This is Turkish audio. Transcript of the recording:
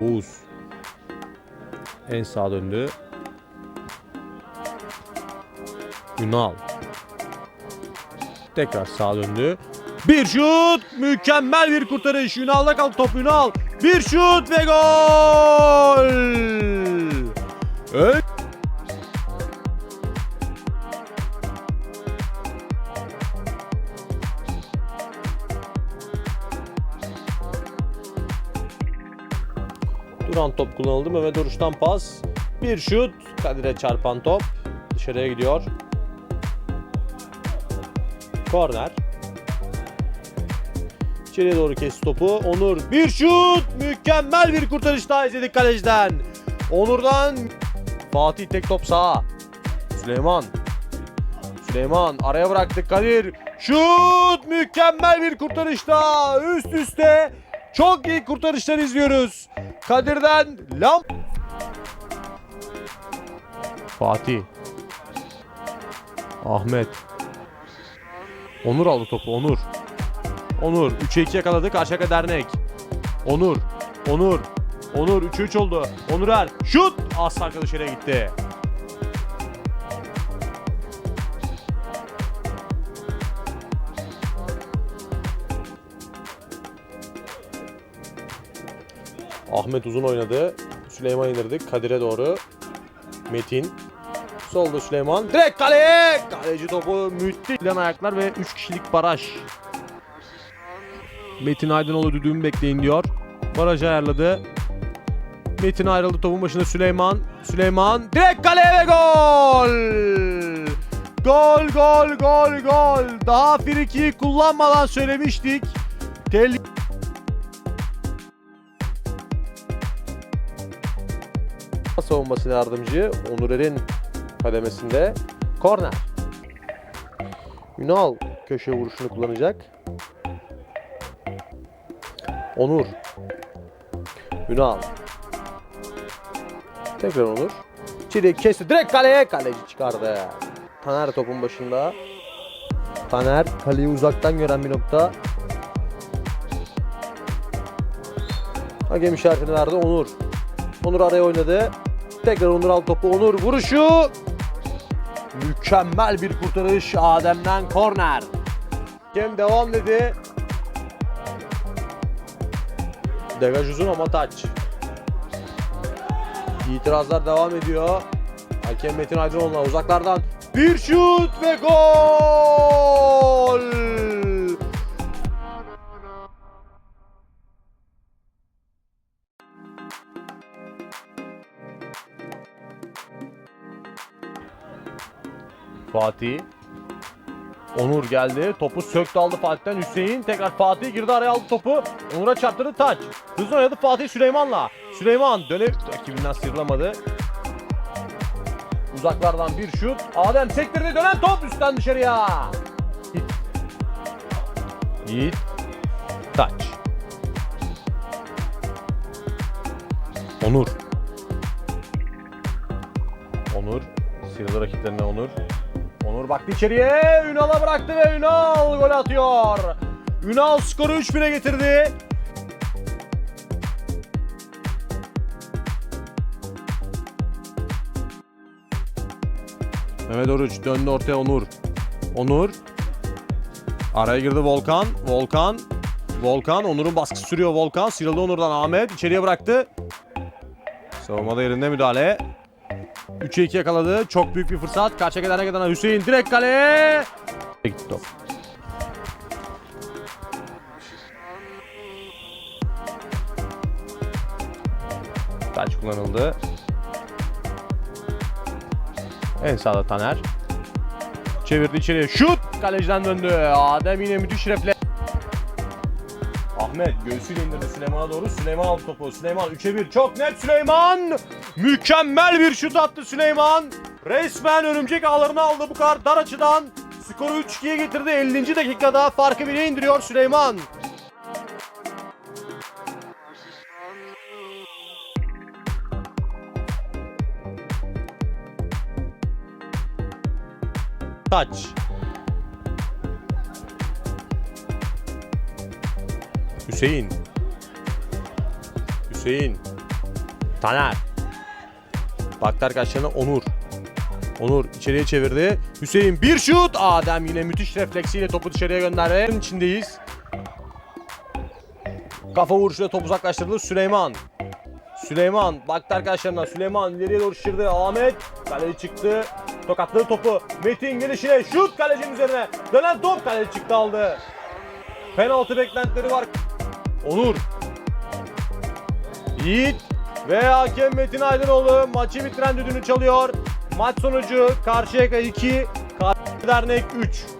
Oğuz. En sağa döndü. Ünal. Tekrar sağa döndü. Bir şut! Mükemmel bir kurtarış. Ünal'da kaldı top Ünal. Bir şut ve gol! Ön Duran top kullanıldı. Mehmet Oruç'tan pas. Bir şut. Kadir'e çarpan top. Dışarıya gidiyor. Korner. İçeriye doğru kesti topu. Onur bir şut. Mükemmel bir kurtarış daha izledik kaleciden. Onur'dan Fatih tek top sağa. Süleyman. Süleyman araya bıraktık Kadir. Şut! Mükemmel bir kurtarış daha. Üst üste çok iyi kurtarışlar izliyoruz. Kadir'den lam. Fatih. Ahmet. Onur aldı topu Onur. Onur 3'e 2 yakaladı Karşıyaka Dernek. Onur. Onur. Onur 3'e 3 oldu. Onur Er. Şut! Az farklı dışarıya gitti. Ahmet uzun oynadı. Süleyman indirdik. Kadir'e doğru. Metin. Solda Süleyman. Direkt kaleye. Kaleci topu müthiş. Plan ayaklar ve 3 kişilik baraj. Metin Aydınoğlu düdüğümü bekleyin diyor. Barajı ayarladı. Metin ayrıldı topun başında Süleyman. Süleyman direkt kaleye ve gol! Gol gol gol gol. Daha frikiyi kullanmadan söylemiştik. Tehlikeli savunması yardımcı Onur Er'in kademesinde korner. Ünal köşe vuruşunu kullanacak. Onur. Ünal. Tekrar Onur. İçeriye kesti. Direkt kaleye. Kaleci çıkardı. Taner topun başında. Taner kaleyi uzaktan gören bir nokta. Hakem işaretini verdi Onur. Onur araya oynadı. Tekrar Onur al topu. Onur vuruşu. Mükemmel bir kurtarış Adem'den korner. Hakem devam dedi. Degaj uzun ama taç. İtirazlar devam ediyor. Hakem Metin Aydınoğlu'na uzaklardan bir şut ve gol! Fatih. Onur geldi. Topu söktü aldı Fatih'ten Hüseyin. Tekrar Fatih girdi araya aldı topu. Onur'a çarptırdı taç. Hızlı oynadı Fatih Süleyman'la. Süleyman dönüp rakibinden sıyrılamadı. Uzaklardan bir şut. Adem sektirdi dönen top üstten dışarıya. Yiğit. Taç. Onur. Sıyrıldı rakiplerine Onur. Onur baktı içeriye. Ünal'a bıraktı ve Ünal gol atıyor. Ünal skoru 3-1'e getirdi. Mehmet Oruç döndü ortaya Onur. Onur. Araya girdi Volkan. Volkan. Volkan. Onur'un baskısı sürüyor Volkan. Sıyrıldı Onur'dan Ahmet. içeriye bıraktı. Savunmada yerinde müdahale. 3'e 2 yakaladı. Çok büyük bir fırsat. Karşıya kadar giden Hüseyin direkt kaleye. Gitti top. Taç kullanıldı. En sağda Taner. Çevirdi içeriye. Şut! Kaleciden döndü. Adem yine müthiş refleks. Ahmet göğsüyle indirdi Süleyman'a doğru. Süleyman aldı topu. Süleyman 3'e 1. Çok net Süleyman. Mükemmel bir şut attı Süleyman. Resmen örümcek ağlarını aldı bu kadar dar açıdan. Skoru 3-2'ye getirdi. 50. dakikada farkı 1'e indiriyor Süleyman. Taç. Hüseyin. Hüseyin. Taner. Baktı arkadaşlarına Onur. Onur içeriye çevirdi. Hüseyin bir şut. Adem yine müthiş refleksiyle topu dışarıya gönderdi. İçindeyiz. Kafa vuruşuyla top uzaklaştırıldı. Süleyman. Süleyman baktı arkadaşlarına. Süleyman ileriye doğru şişirdi. Ahmet kaleci çıktı. Tokatladı topu. Metin gelişine şut kalecinin üzerine. Dönen top kaleci çıktı aldı. Penaltı beklentileri var. Onur. Yiğit ve hakem Metin Aydınoğlu maçı bitiren düdüğünü çalıyor. Maç sonucu Karşıyaka 2, Karşı Dernek 3.